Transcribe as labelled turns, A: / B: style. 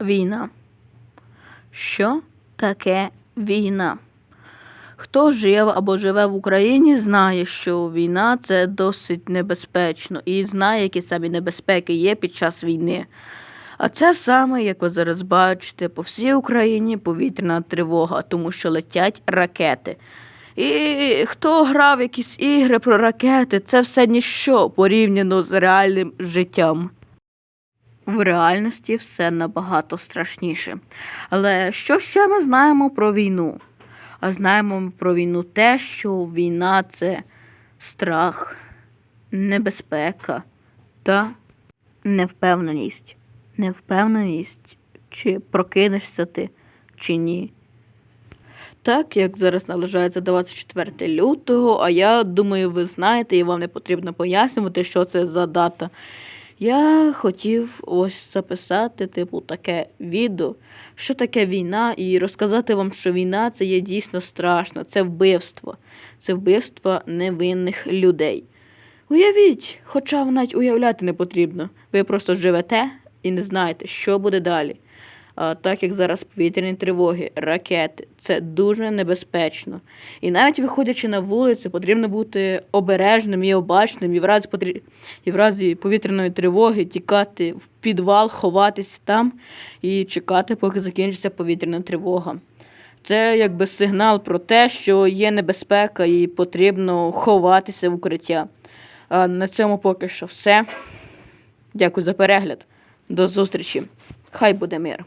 A: Війна. Що таке війна? Хто жив або живе в Україні, знає, що війна це досить небезпечно і знає, які самі небезпеки є під час війни. А це саме, як ви зараз бачите, по всій Україні повітряна тривога, тому що летять ракети. І хто грав якісь ігри про ракети, це все ніщо порівняно з реальним життям. В реальності все набагато страшніше. Але що ще ми знаємо про війну? А знаємо ми про війну те, що війна це страх, небезпека та невпевненість. Невпевненість, чи прокинешся ти, чи ні. Так, як зараз наближається 24 лютого, а я думаю, ви знаєте, і вам не потрібно пояснювати, що це за дата. Я хотів ось записати, типу, таке відео, що таке війна, і розказати вам, що війна це є дійсно страшно, це вбивство, це вбивство невинних людей. Уявіть, хоча навіть уявляти не потрібно. Ви просто живете і не знаєте, що буде далі. Так як зараз повітряні тривоги, ракети, це дуже небезпечно. І навіть виходячи на вулицю, потрібно бути обережним і обачним, і в разі, потрі... і в разі повітряної тривоги тікати в підвал, ховатись там і чекати, поки закінчиться повітряна тривога. Це якби сигнал про те, що є небезпека і потрібно ховатися в укриття. А на цьому поки що все. Дякую за перегляд. До зустрічі. Хай буде мир.